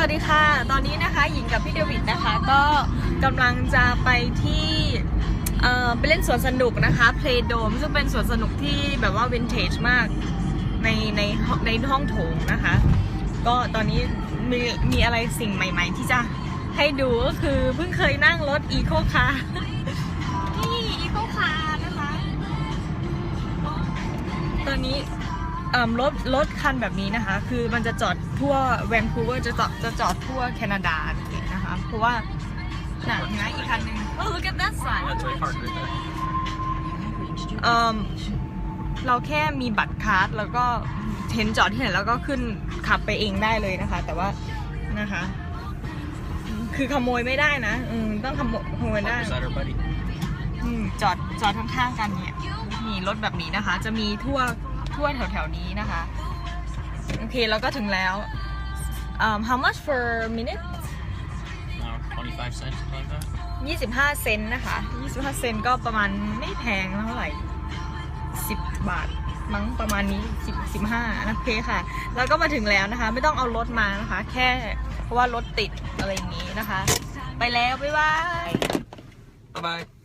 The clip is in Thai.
วัสดีค่ะ ตอนนี้นะคะหญิงกับพี่เดวิดนะคะ ก็กำลังจะไปที่เอ่อไปเล่นสวนสนุกนะคะ Play Dome ซึ่งเป็นสวนสนุกที่แบบว่าวินเทจมากในในในห้องโถงนะคะ ก็ตอนนี้มีมีอะไรสิ่งใหม่ ๆ ที่จะให้ดูก็คือเพิ่งเคยนั่งรถอีโคคาร์นี่อีโคคาร์นะคะ ตอนนี้ รถรถคันแบบนี้นะคะ คือมันจะจอดทั่วแวนคูเวอร์จะจอดจะจอดทั่วแคนาดาเลยนะคะ เพราะว่าหนักนะอีกคันหนึ่ง Oh look at that side That's way parked right there. เอ่มเราแค่มีบัตรคาร์ดแล้วก็เห็นจอดที่ไหนแล้วก็ขึ้นขับไปเองได้เลยนะคะ แต่ว่านะคะอืมคือขโมยไม่ได้นะอืมต้องขโมยขโมยได้ Park beside our buddy. อืมจอดจอดข้างๆกันเนี่ยมีรถแบบนี้นะคะ จะมีทั่ว ทั่วแถวๆนี้นะคะ โอเคแล้วก็ถึงแล้วอืม how much for minute Uh, 25 cents, something like that. 25 เซนต์นะคะ 25 เซนต์ก็ประมาณไม่แพงเท่าไหร่ 10 บาทมั้งประมาณนี้ 10 15นะโอเคค่ะ แล้วก็มาถึงแล้วนะคะ ไม่ต้องเอารถมานะคะ แค่เพราะว่ารถติดอะไรอย่างนี้นะคะ ไปแล้ว บ๊ายบาย Bye bye.